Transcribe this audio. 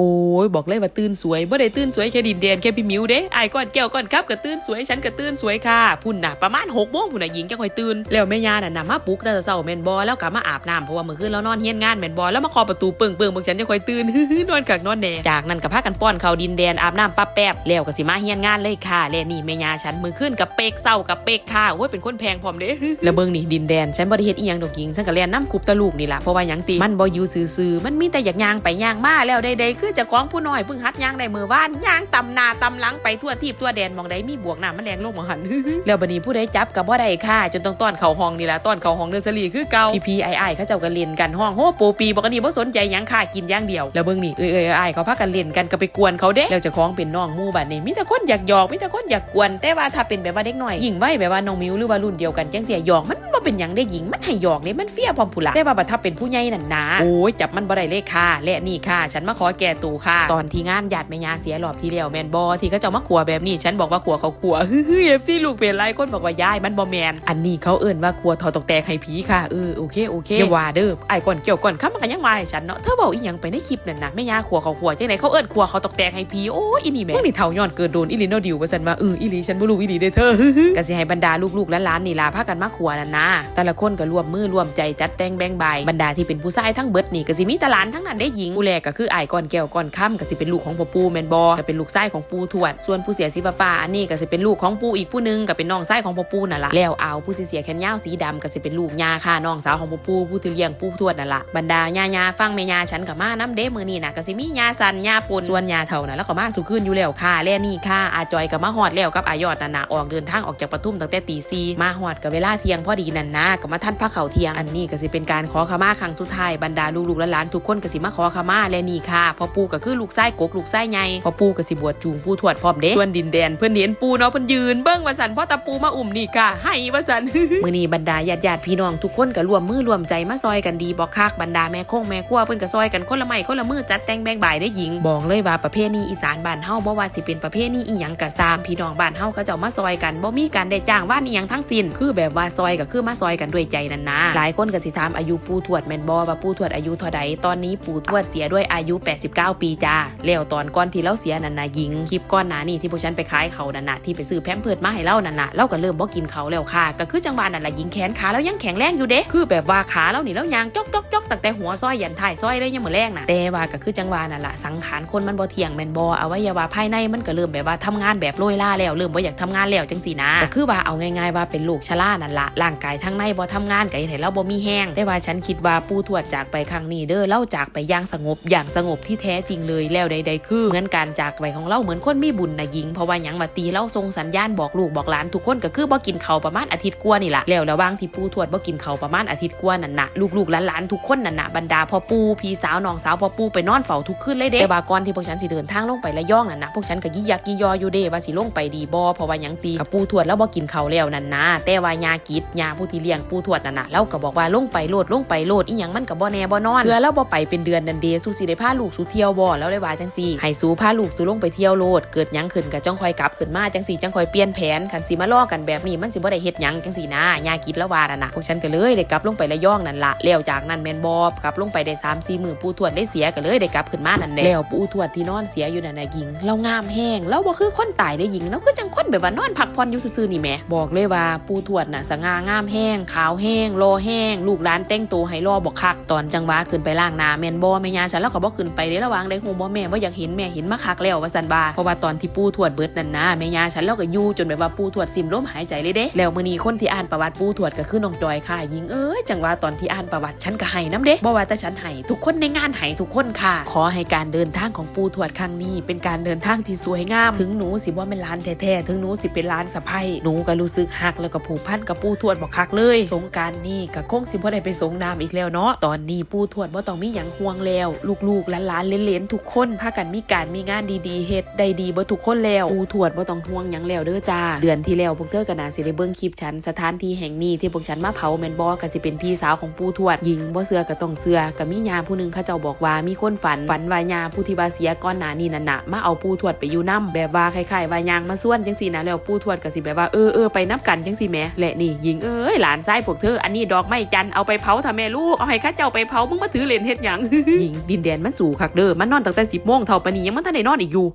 โอ้ยบอกเลยว่าตื่นสวยบ่ได้ตื่นสวยแค่ดินแดนแค่พี่มิวเด้ไอ้ก้อนแก้วก้อนครับก็ตื่นสวยฉันก็ตื่นสวยค่ะพุ่นน่ะประมาณ6โมงพุ่นน่ะหญิงจังค่อยตื่นแล้วแม่ย่าน่ะนำมาปลุกแต่เช้าแมนบ่แล้วก็มาอาบน้ำเพราะว่ามื้อคืนเรานอนเฮียนงานแมนบ่แล้วมาเคาะประตูเปิงเปิงเบิ่งฉันจังค่อยตื่นนอนกักนอนแหน่จากนั้นก็พากันป้อนข้าวดินแดนอาบน้ำปั๊บแป๊บแล้วก็สิมาเฮียนงานเลยค่ะและนี่แม่ย่าฉันมื้อคืนกับเปกเช้ากับเปกค่ะโอ้ยเป็นคนแพงพร้อมเด้แล้วเบิ่งนี่ดินแดนฉันบ่ได้เฮ็ดอีหยังดอกหญิงฉันก็เรียนน้ำคุบตะลูกนี่ล่ะเพราะว่าหยังติมันบ่อยู่ซื่อๆมันมีแต่อยากย่างไปย่างมาแล้วใดๆคือเจะของผู้น้อยเพิ่งหัดย่างได้มือวานย่างตำนาตำลังไปทั่วทิพย์ทั่วแดนมองใดมีบวกหน้ำมันแรงลงบ่หันแล้วบัดนี้ผู้ใดจับก็บ่ได้ค่ะ จนต้องต้อนเข้าห้องนี่ละต้อนเข้าห้องเนอร์เซอรี่คือเก่าพี่ๆไอ้ายๆเขาเจ้าก็เล่นกันห้องโหโปปีบอกอันนี้บ่สนใจหยังค่ะกินย่างเดียว แล้วเบิ่งนี่เอ้ยๆอ้ายๆเขาพากันเล่นกันก็ไปกวนเขาเด้แล้วเจ้าของเป็นน้องมู่บัดนี้มีแต่คนอยากหยอกมีแต่คนอยากกวน แต่ว่าถ้าเป็นแบบว่าเด็กหน้อยยิ่งไว้แบบว่าน้องมิวหรือว่ารุ่นเดียวกันจังเสียหยอกมัน บ่เป็นหยังได้หญิงมันให้หยอกนี่มันเฟี้ยพร้อมผู้ละแต่ว่าบัดถ้าเป็นผู้ใหญ่นั่นนะโอ้ยจับมันบ่ได้เลยค่ะ และนี่ค่ะ ฉันมาขอแก่ตูค่ะ ตอนที่งานญาติแม่ยาเสียรอบที่แล้วแมนบอที่เขาเจ้ามาขัวแบบนี้ ฉันบอกว่าขัวเขาขัวเฮ้ยเอฟซีลูกเปลี่ยนไรคนบอกว่ายายมันบอแมนอันนี้เขาเอิ่นว่าขัวทอตกแตกให้ผีค่ะเออโอเคโอเคอย่าว่าเด้อไอ้ก่อนเกี่ยวก่อนข้ามันกันยังมาให้ฉันเนาะเธอบอกอีหยังไปในคลิปนั่นนะแม่ยาขัวเขาขัวจังไหนเขาเอิ่นขัวเขาตกแตกให้ผีโอ้ยอีนี่แม่งนี่เท่าย้อนเกิดโดนอีลินโนดิวว่าฉันว่าเอออีหลีฉันบ่รู้อีหลีเด้อเธอก็สิให้บรรดาลูกๆและหลานนี่ล่ะพากันมาขัวนั่นนะแต่ละคนก็ร่วมมือร่วมใจจัดแต่งแบ่งใบบรรดาที่เป็นผู้ชายทั้งเบิดนี่ก็สิมีตลานทั้งนั้นได้หญิงผู้แรกก็คือไอ้ายก่อนแก้วก่อนค่ำก็สิเป็นลูกของพ่อปู่แมนบอก็เป็นลูกชายของปู่ทวดส่วนผู้เสียสีฟ้าอันนี้ก็สิเป็นลูกของปู่อีกผู้นึงก็เป็นน้องชายของพ่อปู่นั่นล่ะแล้วเอาผู้เสียแขนยาวสีดำก็สิเป็นลูกยาค่ะน้องสาวของพ่อปู่ผู้ที่เลี้ยงปู่ทวดนั่นล่ะบรรดายายาฟังแม่ยาฉันก็มาน้ำเด้มือนี้น่ะก็สิมียาสันยาปนส่วนยาเฒ่านะแล้วก็มาสู่คืนอยู่แล้วค่ะและนี่ค่ะอาจอยก็มาฮอดแล้วกับอายอดนั่นนะออกเดินทางออกจากปทุมตั้งแต่ตีซีมาฮอดกับเวลาเที่ยงพอดีนั่นนะก็มาท่านพระเขาเทียงอันนี้ก็สิเป็นการขอขมาครั้งสุดท้ายบรรดาลูกๆและหลานทุกคนก็สิมาขอขมาและนี่ค่ะพ่อปู่ก็คือลูกไส้กกลูกไส้ใหญ่พ่อปู่ก็สิบวชจูงปู่ทวดพร้อมเด้ส่วนดินแดนเพิ่อนเห็นปู่เนาะเพิ่อนยืนเบิ่งว่าสันพ่อตาปูมาอุ่มนี่ค่ะให้ว่าสันมื้อนี้บรรดาญาติญาติพี่น้องทุกคนก็ร่วมมือร่วมใจมาซอยกันดีบ่คักบรรดาแม่คงแม่ครัวเพิ่นก็ซอยกันคนละไม้คนละมือจัดแต่งแบ่งบ่ายได้หญิงบอกเลยว่าประเพณีอีสานบ้านเฮาบ่ว่าสิเป็นประเพณีอีหยังก็ตามพี่น้องบ้านเฮาก็จ้ามาซอยกันบ่มีการได้จ้างว่านี่หยังทั้งสิ้นคือแบบว่าซอยก็คือมาซอยกันด้วยใจนั่นนะหลายคนก็สิถามอายุปู่ทวดแมนบ่ว่าปู่ทวดอายุเท่าใดตอนนี้ปู่ทวดเสียด้วยอายุ 89 ปีจ้าแล้วตอนก่อนที่เราเสียนั่นนะหญิงคลิปก่อนน้านี้ที่พวกฉันไปขายเขานั่นนะที่ไปซื้อแพมเพิร์ดมาให้เรานั่นนะเราก็เริ่มบ่กินเขาแล้วค่ะ ก็คือจังหวะนั่นแหละหญิงแขนขาแล้วยังแข็งแรงอยู่เด้คือแบบว่าขาเรานี่แล้วยางจอกจอกจอกตั้งแต่หัวซอยยันท้ายซอยเลยยังมือนแรงนะแต่ว่าก็คือจังหวะนั่นแหละสังขารคนมันบ่เที่ยงแมนบ่อวัยวะภายในมันก็เริ่มแบบว่าทำงานแบบโรยล่าแล้วเริ่มบ่อยากทำงานแล้วจังสีนะก็คือว่าเอาง่ายๆว่าเป็นลูกชรานั่นละร่างกายทั้งในบ่ทำงานก็เฮ็ดให้เราบ่มีแห้งแต่ว่าฉันคิดว่าปู่ทวดจากไปครั้งนี้เด้อเล่าจากไปอย่างสงบอย่างสงบที่แท้จริงเลยแล้วใด ๆ คือเหมือนการจากไปของเราเหมือนคนมีบุญนะหญิงเพราะว่าหยังมาตีเล่าทรงสัญญาณบอกลูกบอกหลานทุกคนก็คือบ่กินเขาประมาณอาทิตย์กว่านี่ละแล้วระหว่างที่ปู่ทวดบ่กินเขาประมาณอาทิตย์กว่านั่นน่ะลูกๆหลานๆทุกคนนั่นน่ะบรรดาพ่อปู่พี่สาวน้องสาวพ่อปู่ไปนอนเฝ้าทุกคืนเลยเด้แต่ว่าก่อนที่พวกฉันสิเดินทางลงไประยองนั่นนะพวกฉันก็ยี่ยักยี่ยออยู่เด้ว่าสิลงไปดีบ่เพราะว่าหยังตีกับปู่ทวดแล้วบ่กินเขาแล้วนั่นนะแต่ว่ายากิดยาผู้ที่เลี้ยงปู่ทวดนั่นน่ะเราก็บอกว่าลงไปโลดลงไปโลดอีหยังมันก็บ่แน่บ่นอนเพื่อเราบ่ไปเป็นเดือนนันเดสู้สิได้พาลูกสู่เที่ยวบ่แล้วได้ว่าจังซี่ให้สู้พาลูกสู่ลงไปเที่ยวโลดเกิดหยังขึ้นก็จ้องคอยกลับขึ้นมาจังซี่จังคอยเปลี่ยนแผนคันสิมาล้อกันแบบนี้มันสิบ่ได้เฮ็ดหยังจังซี่นะยากิดแล้วว่านั่นน่ะพวกฉันก็เลยได้กลับลงไประยองนั่นล่ะแล้วจากนั้นแม่นบ่กลับลงไปได้3 4มื้อปู่ทวดได้เสียก็เลยได้กลับขึ้นมานั่นแหละแล้วปู่ทวดที่นอนเสียอยู่นั่นน่ะหญิงเรางามแห้งเราบ่คือคนตายได้หญิงเราคือจังคนแบบว่านอนพักผ่อนอยู่ซื่อๆนี่แหมบอกเลยว่าปู่ทวดน่ะสง่างามแห้งขาวแห้งรอแห้ง ลูกหลานแต่งตัวให้รอบ่คัก ตอนจังหวะขึ้นไปล้างนาแม่นบ่แม่ยาฉันแล้วก็บ่ขึ้นไปเด้ระหว่างได้ฮู้บ่แม่บ่าอยากเห็นแม่เห็นมาคักแล้วว่าซันบาเพราะว่าตอนที่ปู่ทวดเบิดนั่นนะแม่ยาฉันแล้วก็ยู่จนแบบว่าปู่ทวดสิมล้มหายใจเลยเด้แล้วมื้อนี้คนที่อ่านประวัติปู่ทวดก็คือน้องจอยค่ะหญิงเอ้ยจังหวะตอนที่อ่านประวัติฉันก็ให้น้ำเด้บ่ว่าแต่ฉันให้ทุกคนในงานให้ทุกคนค่ะ ขอให้การเดินทางของปู่ทวดครั้งนี้ เป็นการเดินทางที่สวยงาม ถึงหนูสิว่าเป็นร้านแท้ๆถึงหนูสิเป็นร้านสะใภ้หนูก็รู้สึกหักแล้วก็ผูกพันกับปู่ทวดบอกคักเลย สงการนี่ก็คงสิบ่ได้ไปสงน้ำอีกแล้วเนาะ ตอนนี้ปู่ทวดบ่ต้องมีหยังห่วงแล้ว ลูกๆหลานๆเลนๆทุกคนพากันมีการมีงานดีๆเฮ็ดได้ดีบ่ทุกคนแล้วปู่ทวดบ่ต้องห่วงหยังแล้วเด้อจ้า เดือนที่แล้วพวกเธอก็น่าสิได้เบิ่งคลิปฉันสถานที่แห่งนี้ที่พวกฉันมาเผาแมนบ่ก็สิเป็นพี่สาวของปู่ทวดหญิงบ่เสือก็ต้องเสือก็มีญาผู้หนึงเขาเจ้าบอกว่ามีคนฝันฝันว่าญาผู้ที่ว่าเสียก่อนหน้านี้นั่นน่ะมาเอาปู่ทวดไปอยู่นํแบบว่าคล้ายๆว่ายางมาส่วนจังซี่นะแล้วปู่ทวดก็สิแบบว่าเออเออไปนับกันจังซี่แหมและนี่หญิงเอ้ยหลานชายพวกเธออันนี้ดอกไม้จันเอาไปเผาทำแม่ลูกเอาให้ข้าเจ้าไปเผามึงมาถือเหรียญเฮ็ดหยังหญิงดินแดนมันสู่คักเด้อมันนอนตั้งแต่สิบโมงเท่าปานนี้ยังมันทันได้นอนอีกอยู่